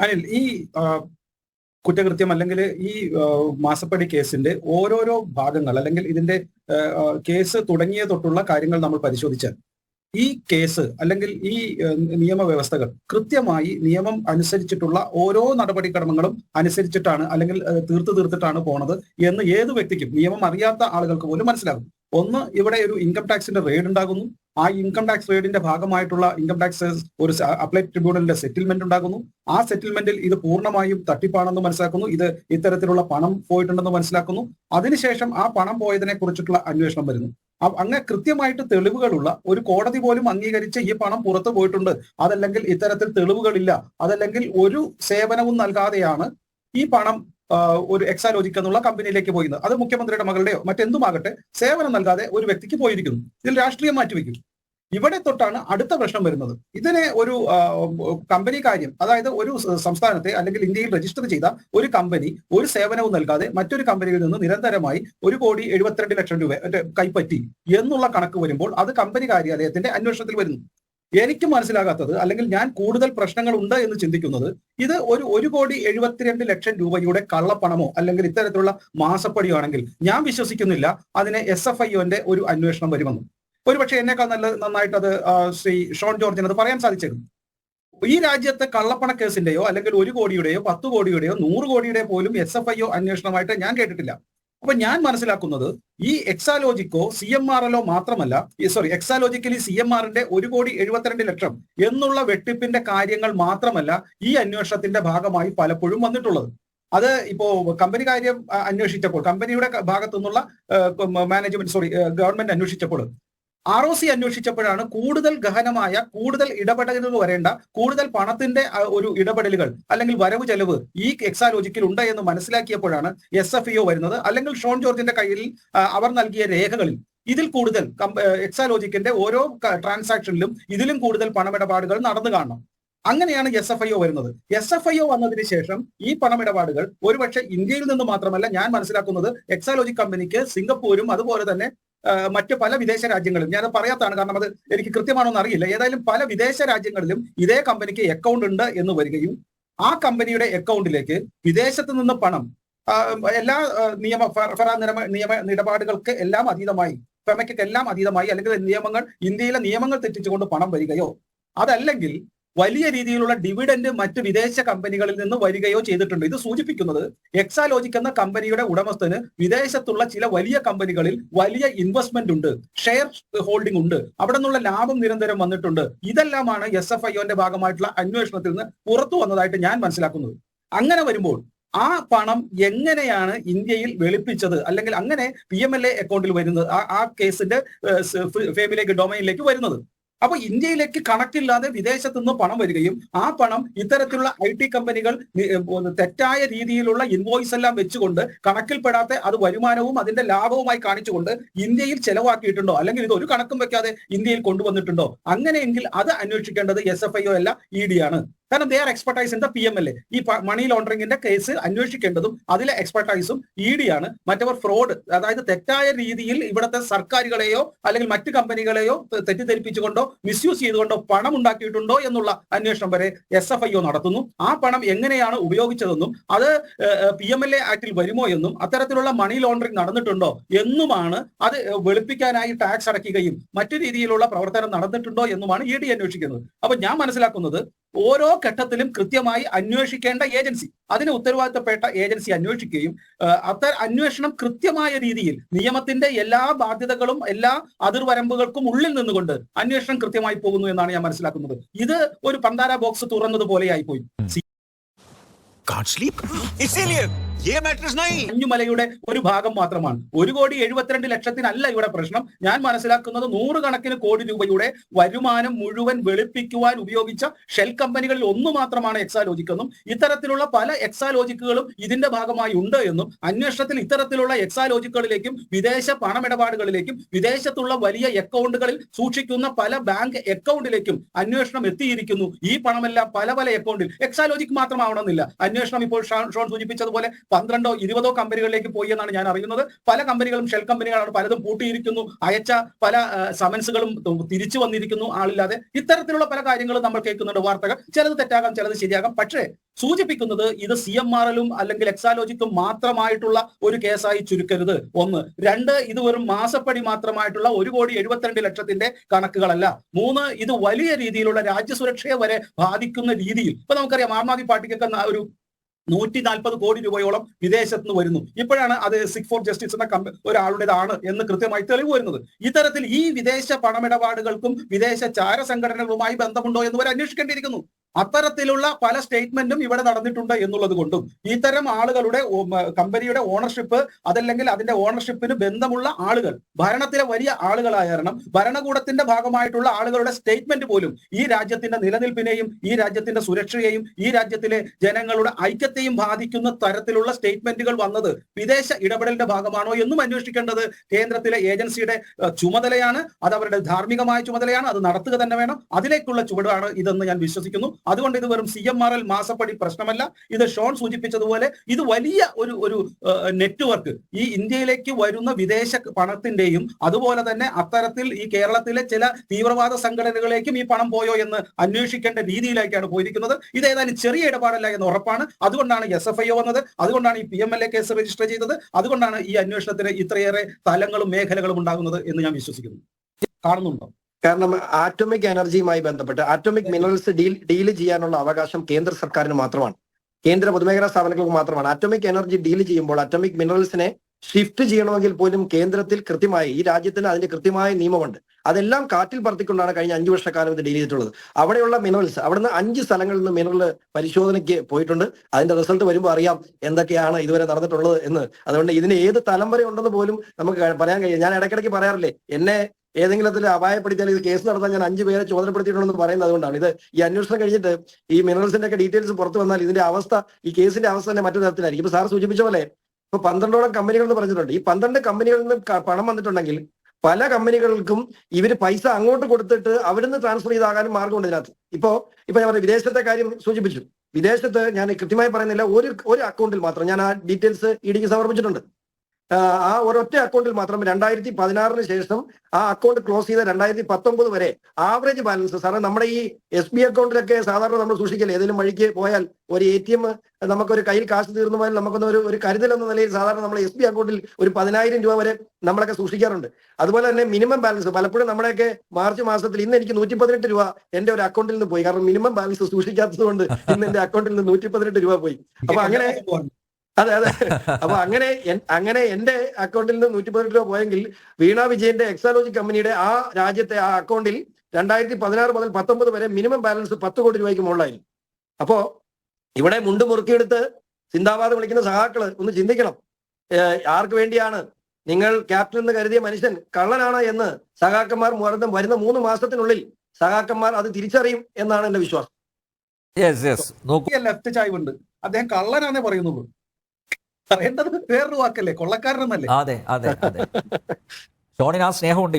അനിൽ ഈ കുറ്റകൃത്യം അല്ലെങ്കിൽ ഈ മാസപ്പടി കേസിന്റെ ഓരോരോ ഭാഗങ്ങൾ അല്ലെങ്കിൽ ഇതിന്റെ കേസ് തുടങ്ങിയ തൊട്ടുള്ള കാര്യങ്ങൾ നമ്മൾ പരിശോധിച്ചാൽ ഈ കേസ് അല്ലെങ്കിൽ ഈ നിയമവ്യവസ്ഥകൾ കൃത്യമായി നിയമം അനുസരിച്ചിട്ടുള്ള ഓരോ നടപടിക്രമങ്ങളും അനുസരിച്ചിട്ടാണ് അല്ലെങ്കിൽ തീർത്ത് തീർത്തിട്ടാണ് പോണത് എന്ന് ഏത് വ്യക്തിക്കും നിയമം അറിയാത്ത ആളുകൾക്ക് പോലും മനസ്സിലാകും. ഒന്ന് ഇവിടെ ഒരു ഇൻകം ടാക്സിന്റെ റെയ്ഡ് ഉണ്ടാകുന്നു. ആ ഇൻകം ടാക്സ് റെയ്ഡിന്റെ ഭാഗമായിട്ടുള്ള ഇൻകം ടാക്സ് ഒരു അപ്ലൈറ്റ് ട്രിബ്യൂണലിന്റെ സെറ്റിൽമെന്റ് ഉണ്ടാകുന്നു. ആ സെറ്റിൽമെന്റിൽ ഇത് പൂർണമായും തട്ടിപ്പാണെന്ന് മനസ്സിലാക്കുന്നു. ഇത് ഇത്തരത്തിലുള്ള പണം പോയിട്ടുണ്ടെന്ന് മനസ്സിലാക്കുന്നു. അതിനുശേഷം ആ പണം പോയതിനെ കുറിച്ചിട്ടുള്ള അന്വേഷണം വരുന്നു. അങ്ങനെ കൃത്യമായിട്ട് തെളിവുകളുള്ള ഒരു കോടതി പോലും അംഗീകരിച്ച് ഈ പണം പുറത്തു പോയിട്ടുണ്ട്. അതല്ലെങ്കിൽ ഇത്തരത്തിൽ തെളിവുകളില്ല. അതല്ലെങ്കിൽ ഒരു സേവനവും നൽകാതെയാണ് ഈ പണം ഒരു എക്സാലോജിക് എന്നുള്ള കമ്പനിയിലേക്ക് പോയിരുന്നത് അത് മുഖ്യമന്ത്രിയുടെ മകളുടെയോ മറ്റെന്തുമാകട്ടെ സേവനം നൽകാതെ ഒരു വ്യക്തിക്ക് പോയിരിക്കുന്നു. ഇതിൽ രാഷ്ട്രീയം മാറ്റിവെക്കും ഇവിടെ തൊട്ടാണ് അടുത്ത പ്രശ്നം വരുന്നത്. ഇതിനെ ഒരു കമ്പനി കാര്യം അതായത് ഒരു സംസ്ഥാനത്തെ അല്ലെങ്കിൽ ഇന്ത്യയിൽ രജിസ്റ്റർ ചെയ്ത ഒരു കമ്പനി ഒരു സേവനവും നൽകാതെ മറ്റൊരു കമ്പനിയിൽ നിന്ന് നിരന്തരമായി ഒരു കോടി എഴുപത്തിരണ്ട് ലക്ഷം രൂപ കൈപ്പറ്റി എന്നുള്ള കണക്ക് വരുമ്പോൾ അത് കമ്പനി കാര്യാലയത്തിന്റെ അന്വേഷണത്തിൽ വരുന്നു. എനിക്ക് മനസ്സിലാകാത്തത് അല്ലെങ്കിൽ ഞാൻ കൂടുതൽ പ്രശ്നങ്ങൾ ഉണ്ട് എന്ന് ചിന്തിക്കുന്നത് ഇത് ഒരു ഒരു കോടി എഴുപത്തിരണ്ട് ലക്ഷം രൂപയുടെ കള്ളപ്പണമോ അല്ലെങ്കിൽ ഇത്തരത്തിലുള്ള മാസപ്പടിയോ ആണെങ്കിൽ ഞാൻ വിശ്വസിക്കുന്നില്ല. അതിനെ എസ് എഫ് ഐഒന്റെ ഒരു അന്വേഷണം വരുമെന്നും. ഒരുപക്ഷെ എന്നെക്കാൾ നല്ല നന്നായിട്ട് അത് ശ്രീ ഷോൺ ജോർജിന് അത് പറയാൻ സാധിച്ചിരുന്നു ഈ രാജ്യത്തെ കള്ളപ്പണ കേസിന്റെയോ അല്ലെങ്കിൽ ഒരു കോടിയുടെയോ പത്ത് കോടിയുടെയോ നൂറ് കോടിയുടെ പോലും എസ് എഫ് ഐ ഒ അന്വേഷണമായിട്ട് ഞാൻ കേട്ടിട്ടില്ല. അപ്പൊ ഞാൻ മനസ്സിലാക്കുന്നത് ഈ എക്സാലോജിക്കോ സി എം ആർ എല്ലോ മാത്രമല്ല സോറി എക്സാലോജിക്കലി സി എം ആറിന്റെ ഒരു കോടി എഴുപത്തിരണ്ട് ലക്ഷം എന്നുള്ള വെട്ടിപ്പിന്റെ കാര്യങ്ങൾ മാത്രമല്ല ഈ അന്വേഷണത്തിന്റെ ഭാഗമായി പലപ്പോഴും വന്നിട്ടുള്ളത്. അത് ഇപ്പോ കമ്പനി കാര്യം അന്വേഷിച്ചപ്പോൾ കമ്പനിയുടെ ഭാഗത്തു നിന്നുള്ള മാനേജ്മെന്റ് സോറി ഗവൺമെന്റ് അന്വേഷിച്ചപ്പോൾ ആർ ഒ സി അന്വേഷിച്ചപ്പോഴാണ് കൂടുതൽ ഗഹനമായ കൂടുതൽ ഇടപെടലുകൾ വരേണ്ട കൂടുതൽ പണത്തിന്റെ ഒരു ഇടപെടലുകൾ അല്ലെങ്കിൽ വരവ് ചെലവ് ഈ എക്സാലോജിക്കിൽ ഉണ്ട് എന്ന് മനസ്സിലാക്കിയപ്പോഴാണ് എസ് എഫ് ഇഒ വരുന്നത്. അല്ലെങ്കിൽ ഷോൺ ജോർജിന്റെ കയ്യിൽ അവർ നൽകിയ രേഖകളിൽ. ഇതിൽ കൂടുതൽ എക്സാലോജിക്കിന്റെ ഓരോ ട്രാൻസാക്ഷനിലും ഇതിലും കൂടുതൽ പണമിടപാടുകൾ നടന്നു കാണണം. അങ്ങനെയാണ് എസ് എഫ് ഐ ഒ വരുന്നത്. എസ് എഫ് ഐ ഒ വന്നതിന് ശേഷം ഈ പണമിടപാടുകൾ ഒരുപക്ഷെ ഇന്ത്യയിൽ നിന്ന് മാത്രമല്ല ഞാൻ മനസ്സിലാക്കുന്നത് എക്സാലോജി കമ്പനിക്ക് സിംഗപ്പൂരും അതുപോലെ തന്നെ മറ്റ് പല വിദേശ രാജ്യങ്ങളിലും. ഞാൻ പറയാത്താണ്. കാരണം അത് എനിക്ക് കൃത്യമാണോ എന്ന് അറിയില്ല. ഏതായാലും പല വിദേശ രാജ്യങ്ങളിലും ഇതേ കമ്പനിക്ക് അക്കൗണ്ട് ഉണ്ട് എന്ന് വരികയും ആ കമ്പനിയുടെ അക്കൗണ്ടിലേക്ക് വിദേശത്ത് നിന്ന് പണം എല്ലാ നിയമ ഫറ നിയമ നിയമ ഇടപാടുകൾക്ക് എല്ലാം അതീതമായി ഫെമയ്ക്ക് എല്ലാം അതീതമായി അല്ലെങ്കിൽ നിയമങ്ങൾ ഇന്ത്യയിലെ നിയമങ്ങൾ തെറ്റിച്ചുകൊണ്ട് പണം വരികയോ അതല്ലെങ്കിൽ വലിയ രീതിയിലുള്ള ഡിവിഡൻഡ് മറ്റ് വിദേശ കമ്പനികളിൽ നിന്ന് വരികയോ ചെയ്തിട്ടുണ്ട്. ഇത് സൂചിപ്പിക്കുന്നത് എക്സാലോജിക് എന്ന കമ്പനിയുടെ ഉടമസ്ഥന് വിദേശത്തുള്ള ചില വലിയ കമ്പനികളിൽ വലിയ ഇൻവെസ്റ്റ്മെന്റ് ഉണ്ട്. ഷെയർ ഹോൾഡിംഗ് ഉണ്ട്. അവിടെ നിന്നുള്ള ലാഭം നിരന്തരം വന്നിട്ടുണ്ട്. ഇതെല്ലാമാണ് എസ് എഫ് ഐഒന്റെ ഭാഗമായിട്ടുള്ള അന്വേഷണത്തിൽ നിന്ന് പുറത്തു വന്നതായിട്ട് ഞാൻ മനസ്സിലാക്കുന്നത്. അങ്ങനെ വരുമ്പോൾ ആ പണം എങ്ങനെയാണ് ഇന്ത്യയിൽ വെളുപ്പിച്ചത്? അല്ലെങ്കിൽ അങ്ങനെ പി എം എൽ എ അക്കൗണ്ടിൽ വരുന്നത്? ആ കേസിന്റെ ഫേമിലേക്ക് ഡൊമൈനിലേക്ക് വരുന്നത്. അപ്പൊ ഇന്ത്യയിലേക്ക് കണക്കില്ലാതെ വിദേശത്തു നിന്ന് പണം വരികയും ആ പണം ഇത്തരത്തിലുള്ള ഐ ടി കമ്പനികൾ തെറ്റായ രീതിയിലുള്ള ഇൻവോയ്സ് എല്ലാം വെച്ചുകൊണ്ട് കണക്കിൽപ്പെടാത്ത അത് വരുമാനവും അതിന്റെ ലാഭവുമായി കാണിച്ചുകൊണ്ട് ഇന്ത്യയിൽ ചെലവാക്കിയിട്ടുണ്ടോ? അല്ലെങ്കിൽ ഇത് ഒരു കണക്കും വെക്കാതെ ഇന്ത്യയിൽ കൊണ്ടുവന്നിട്ടുണ്ടോ? അങ്ങനെയെങ്കിൽ അത് അന്വേഷിക്കേണ്ടത് എസ് എഫ് ഐ ഒ അല്ല ഇ ഡി ആണ്. കാരണം they are expertise in the P M L A ഈ മണി ലോണ്ടറിംഗിന്റെ കേസ് അന്വേഷിക്കേണ്ടതും അതിലെ എക്സ്പെർട്ടൈസും ഇ ഡി ആണ്. മറ്റവർ ഫ്രോഡ് അതായത് തെറ്റായ രീതിയിൽ ഇവിടുത്തെ സർക്കാരുകളെയോ അല്ലെങ്കിൽ മറ്റ് കമ്പനികളെയോ തെറ്റിദ്ധരിപ്പിച്ചുകൊണ്ടോ മിസ്യൂസ് ചെയ്തുകൊണ്ടോ പണം ഉണ്ടാക്കിയിട്ടുണ്ടോ എന്നുള്ള അന്വേഷണം വരെ എസ് എഫ് ഐ ഒ നടത്തുന്നു. ആ പണം എങ്ങനെയാണ് ഉപയോഗിച്ചതെന്നും അത് പി എം എൽ എ ആക്ടിൽ വരുമോ എന്നും അത്തരത്തിലുള്ള മണി ലോണ്ടറിംഗ് നടന്നിട്ടുണ്ടോ എന്നുമാണ് അത് വെളുപ്പിക്കാനായി ടാക്സ് അടയ്ക്കുകയും മറ്റു രീതിയിലുള്ള പ്രവർത്തനം നടന്നിട്ടുണ്ടോ എന്നുമാണ് ഇ ഡി അന്വേഷിക്കുന്നത്. അപ്പൊ ഞാൻ മനസ്സിലാക്കുന്നത് ഓരോ ഘട്ടത്തിലും കൃത്യമായി അന്വേഷിക്കേണ്ട ഏജൻസി. അതിന് ഉത്തരവാദിത്തപ്പെട്ട ഏജൻസി അന്വേഷിക്കുകയും അത്തരം അത്ത അന്വേഷണം കൃത്യമായ രീതിയിൽ നിയമത്തിന്റെ എല്ലാ ബാധ്യതകളും എല്ലാ അതിർവരമ്പുകൾക്കും ഉള്ളിൽ നിന്നുകൊണ്ട് അന്വേഷണം കൃത്യമായി പോകുന്നു എന്നാണ് ഞാൻ മനസ്സിലാക്കുന്നത്. ഇത് ഒരു പന്താര ബോക്സ് തുറന്നതുപോലെയായി പോയി മഞ്ഞുമലയുടെ ഒരു ഭാഗം മാത്രമാണ്. ഒരു കോടി എഴുപത്തിരണ്ട് ലക്ഷത്തിനല്ല ഇവിടെ പ്രശ്നം. ഞാൻ മനസ്സിലാക്കുന്നത് നൂറുകണക്കിന് കോടി രൂപയുടെ വരുമാനം മുഴുവൻ വെളുപ്പിക്കുവാൻ ഉപയോഗിച്ച ഷെൽ കമ്പനികളിൽ ഒന്ന് മാത്രമാണ് എക്സാലോജിക്കെന്നും ഇത്തരത്തിലുള്ള പല എക്സാലോജിക്കുകളും ഇതിന്റെ ഭാഗമായി ഉണ്ട് എന്നും അന്വേഷണത്തിൽ ഇത്തരത്തിലുള്ള എക്സാലോജിക്കുകളിലേക്കും വിദേശ പണമിടപാടുകളിലേക്കും വിദേശത്തുള്ള വലിയ അക്കൗണ്ടുകളിൽ സൂക്ഷിക്കുന്ന പല ബാങ്ക് അക്കൗണ്ടിലേക്കും അന്വേഷണം എത്തിയിരിക്കുന്നു. ഈ പണമെല്ലാം പല പല അക്കൗണ്ടിൽ. എക്സാലോജിക്ക് മാത്രമാവണമെന്നില്ല. അന്വേഷണം ഇപ്പോൾ ഷോൺ സൂചിപ്പിച്ചതുപോലെ പന്ത്രണ്ടോ ഇരുപതോ കമ്പനികളിലേക്ക് പോയി എന്നാണ് ഞാൻ അറിയുന്നത്. പല കമ്പനികളും ഷെൽ കമ്പനികളാണ് പലതും പൂട്ടിയിരിക്കുന്നു. അയച്ച പല സമൻസുകളും തിരിച്ചു വന്നിരിക്കുന്നു ആളില്ലാതെ. ഇത്തരത്തിലുള്ള പല കാര്യങ്ങളും നമ്മൾ കേൾക്കുന്നുണ്ട് വാർത്തകൾ. ചിലത് തെറ്റാകാം ചിലത് ശരിയാകാം. പക്ഷേ സൂചിപ്പിക്കുന്നത് ഇത് സി എം ആർ എല്ലും അല്ലെങ്കിൽ എക്സാലോജിക്കും മാത്രമായിട്ടുള്ള ഒരു കേസായി ചുരുക്കരുത്. ഒന്ന്. രണ്ട് ഇത് വെറും മാസപ്പടി മാത്രമായിട്ടുള്ള ഒരു കോടി എഴുപത്തിരണ്ട് ലക്ഷത്തിന്റെ കണക്കുകളല്ല. മൂന്ന് ഇത് വലിയ രീതിയിലുള്ള രാജ്യസുരക്ഷയെ വരെ ബാധിക്കുന്ന രീതിയിൽ. ഇപ്പൊ നമുക്കറിയാം ആം ആദ്മി പാർട്ടിക്കൊക്കെ ഒരു നൂറ്റി നാൽപ്പത് കോടി രൂപയോളം വിദേശത്ത് നിന്ന് വരുന്നു. ഇപ്പോഴാണ് അത് സിക് ഫോർ ജസ്റ്റിസ് എന്ന കമ്പ ഒരാളുടേതാണ് എന്ന് കൃത്യമായി തെളിവ് വരുന്നത്. ഇത്തരത്തിൽ ഈ വിദേശ പണമിടപാടുകൾക്കും വിദേശ ചാര സംഘടനകളുമായി ബന്ധമുണ്ടോ എന്ന് വരെ അന്വേഷിക്കേണ്ടിയിരിക്കുന്നു. അത്തരത്തിലുള്ള പല സ്റ്റേറ്റ്മെന്റും ഇവിടെ നടന്നിട്ടുണ്ട് എന്നുള്ളത് കൊണ്ടും ഇത്തരം ആളുകളുടെ കമ്പനിയുടെ ഓണർഷിപ്പ് അതല്ലെങ്കിൽ അതിന്റെ ഓണർഷിപ്പിന് ബന്ധമുള്ള ആളുകൾ ഭരണത്തിലെ വലിയ ആളുകളായ കാരണം ഭരണകൂടത്തിന്റെ ഭാഗമായിട്ടുള്ള ആളുകളുടെ സ്റ്റേറ്റ്മെന്റ് പോലും ഈ രാജ്യത്തിന്റെ നിലനിൽപ്പിനെയും ഈ രാജ്യത്തിന്റെ സുരക്ഷയെയും ഈ രാജ്യത്തിലെ ജനങ്ങളുടെ ഐക്യത്തെയും ബാധിക്കുന്ന തരത്തിലുള്ള സ്റ്റേറ്റ്മെന്റുകൾ വന്നത് വിദേശ ഇടപെടലിന്റെ ഭാഗമാണോ എന്നും അന്വേഷിക്കേണ്ടത് കേന്ദ്രത്തിലെ ഏജൻസിയുടെ ചുമതലയാണ് അത് അവരുടെ ധാർമ്മികമായ ചുമതലയാണ് അത് നടത്തുക തന്നെ വേണം. അതിലേക്കുള്ള ചുവടാണ് ഇതെന്ന് ഞാൻ വിശ്വസിക്കുന്നു. അതുകൊണ്ട് ഇത് വെറും സി എം ആർ എൽ മാസപ്പടി പ്രശ്നമല്ല. ഇത് ഷോൺ സൂചിപ്പിച്ചതുപോലെ ഇത് വലിയ ഒരു ഒരു നെറ്റ്വർക്ക് ഈ ഇന്ത്യയിലേക്ക് വരുന്ന വിദേശ പണത്തിന്റെയും അതുപോലെ തന്നെ അത്തരത്തിൽ ഈ കേരളത്തിലെ ചില തീവ്രവാദ സംഘടനകളിലേക്കും ഈ പണം പോയോ എന്ന് അന്വേഷിക്കേണ്ട രീതിയിലേക്കാണ് പോയിരിക്കുന്നത്. ഇത് ഏതായാലും ചെറിയ ഇടപാടല്ല എന്ന് ഉറപ്പാണ്. അതുകൊണ്ടാണ് എസ് എഫ് ഐ വന്നത്. അതുകൊണ്ടാണ് ഈ P M L A case register ചെയ്തത്. അതുകൊണ്ടാണ് ഈ അന്വേഷണത്തിന് ഇത്രയേറെ തലങ്ങളും മേഖലകളും ഉണ്ടാകുന്നത് എന്ന് ഞാൻ വിശ്വസിക്കുന്നു. കാണുന്നുണ്ടോ? കാരണം ആറ്റോമിക് എനർജിയുമായി ബന്ധപ്പെട്ട് ആറ്റോമിക് മിനറൽസ് ഡീൽ ഡീൽ ചെയ്യാനുള്ള അവകാശം കേന്ദ്ര സർക്കാരിന് മാത്രമാണ്. കേന്ദ്ര പൊതുമേഖലാ സ്ഥാപനങ്ങൾക്ക് മാത്രമാണ്. ആറ്റോമിക് എനർജി ഡീൽ ചെയ്യുമ്പോൾ ആറ്റോമിക് മിനറൽസിനെ ഷിഫ്റ്റ് ചെയ്യണമെങ്കിൽ പോലും കേന്ദ്രത്തിൽ കൃത്യമായി ഈ രാജ്യത്തിന് അതിന്റെ കൃത്യമായ നിയമമുണ്ട്. അതെല്ലാം കാറ്റിൽ പറത്തിക്കൊണ്ടാണ് കഴിഞ്ഞ അഞ്ചു വർഷക്കാലം ഇത് ഡീൽ ചെയ്തിട്ടുള്ളത്. അവിടെയുള്ള മിനറൽസ് അവിടുന്ന് അഞ്ച് സ്ഥലങ്ങളിൽ നിന്ന് മിനറൽ പരിശോധനയ്ക്ക് പോയിട്ടുണ്ട്. അതിന്റെ റിസൾട്ട് വരുമ്പോൾ അറിയാം എന്തൊക്കെയാണ് ഇതുവരെ നടന്നിട്ടുള്ളത് എന്ന്. അതുകൊണ്ട് ഇതിന് ഏത് തലം വരെ ഉണ്ടെന്ന് പോലും നമുക്ക് പറയാൻ കഴിയും ഞാൻ ഇടയ്ക്കിടയ്ക്ക് പറയാറില്ലേ എന്നെ ഏതെങ്കിലും തരത്തിൽ അപായപ്പെടുത്തിയാൽ ഇത് കേസ് നടത്താൻ ഞാൻ അഞ്ചു പേരെ ചോദനപ്പെടുത്തിയിട്ടുണ്ടെന്ന് പറയുന്നത് അതുകൊണ്ടാണ്. ഇത് ഈ അന്വേഷണം കഴിഞ്ഞിട്ട് ഈ മിനറൽസിന്റെ ഒക്കെ ഡീറ്റെയിൽസ് പുറത്തു വന്നാൽ ഇതിന്റെ അവസ്ഥ ഈ കേസിന്റെ അവസ്ഥ തന്നെ മറ്റു തരത്തിലായിരിക്കും. ഇപ്പൊ സാർ സൂചിപ്പിച്ച പോലെ ഇപ്പൊ പന്ത്രണ്ടോളം കമ്പനികൾ എന്ന് പറഞ്ഞിട്ടുണ്ട്. ഈ പന്ത്രണ്ട് കമ്പനികളിൽ നിന്ന് പണം വന്നിട്ടുണ്ടെങ്കിൽ പല കമ്പനികൾക്കും ഇവർ പൈസ അങ്ങോട്ട് കൊടുത്തിട്ട് അവിടുന്ന് ട്രാൻസ്ഫർ ചെയ്താകാനും മാർഗമുണ്ട് ഇതിനകത്ത്. ഇപ്പോ ഇപ്പൊ ഞാൻ പറഞ്ഞു വിദേശത്തെ കാര്യം സൂചിപ്പിച്ചു. വിദേശത്ത് ഞാൻ കൃത്യമായി പറയുന്നില്ല. ഒരു ഒരു അക്കൗണ്ടിൽ മാത്രം ഞാൻ ആ ഡീറ്റെയിൽസ് ഇടിക്ക് സമർപ്പിച്ചിട്ടുണ്ട്. ആ, ഒരൊറ്റ അക്കൗണ്ടിൽ മാത്രം രണ്ടായിരത്തി പതിനാറിന് ശേഷം ആ അക്കൗണ്ട് ക്ലോസ് ചെയ്ത രണ്ടായിരത്തി പത്തൊമ്പത് വരെ ആവറേജ് ബാലൻസ്. സാറേ നമ്മുടെ ഈ എസ് ബി അക്കൗണ്ടിലൊക്കെ സാധാരണ നമ്മൾ സൂക്ഷിക്കില്ല? ഏതെങ്കിലും വഴിക്ക് പോയാൽ ഒരു എ ടി എം നമുക്കൊരു കയ്യിൽ കാശ് തീർന്നു പോയാൽ നമുക്കൊന്ന് ഒരു ഒരു കരുതൽ എന്ന നിലയിൽ സാധാരണ നമ്മൾ എസ് ബി അക്കൗണ്ടിൽ ഒരു പതിനായിരം രൂപ വരെ നമ്മളൊക്കെ സൂക്ഷിക്കാറുണ്ട്. അതുപോലെ തന്നെ മിനിമം ബാലൻസ് പലപ്പോഴും നമ്മുടെയൊക്കെ മാർച്ച് മാസത്തിൽ ഇന്ന് എനിക്ക് നൂറ്റി പതിനെട്ട് രൂപ എന്റെ ഒരു അക്കൗണ്ടിൽ നിന്ന് പോയി. കാരണം മിനിമം ബാലൻസ് സൂക്ഷിക്കാത്തത് കൊണ്ട് ഇന്ന് എന്റെ അക്കൗണ്ടിൽ നിന്ന് നൂറ്റി പതിനെട്ട് രൂപ പോയി. അപ്പൊ അങ്ങനെ അതെ അതെ. അപ്പൊ അങ്ങനെ അങ്ങനെ എന്റെ അക്കൗണ്ടിൽ നിന്ന് നൂറ്റി പതിനെട്ട് രൂപ പോയെങ്കിൽ വീണ വിജയന്റെ എക്സാലോജി കമ്പനിയുടെ ആ രാജ്യത്തെ ആ അക്കൗണ്ടിൽ രണ്ടായിരത്തി പതിനാറ് മുതൽ പത്തൊമ്പത് വരെ മിനിമം ബാലൻസ് പത്ത് കോടി രൂപയ്ക്ക് മുകളിലായിരുന്നു അപ്പോ ഇവിടെ മുണ്ട് മുറുക്കിയെടുത്ത് ചിന്താവാദം വിളിക്കുന്ന സഹാക്കൾ ഒന്ന് ചിന്തിക്കണം. ആർക്ക് വേണ്ടിയാണ്? നിങ്ങൾ ക്യാപ്റ്റൻ എന്ന് കരുതിയ മനുഷ്യൻ കള്ളനാണ് എന്ന് സഹാക്കന്മാർ വരുന്ന വരുന്ന മൂന്ന് മാസത്തിനുള്ളിൽ സഹാക്കന്മാർ അത് തിരിച്ചറിയും എന്നാണ് എന്റെ വിശ്വാസം. യെസ് യെസ് നോക്കൂ. ലെഫ്റ്റ് ചായ്വുണ്ട്. അദ്ദേഹം കള്ളനാന്നേ പറയുന്നുള്ളൂ. പറയേണ്ടത് വേറൊരു വാക്കല്ലേ? കൊള്ളക്കാരനെന്നല്ലേ? അതെ അതെ അതെ. ഷോണിന് ആ സ്നേഹമുണ്ട്.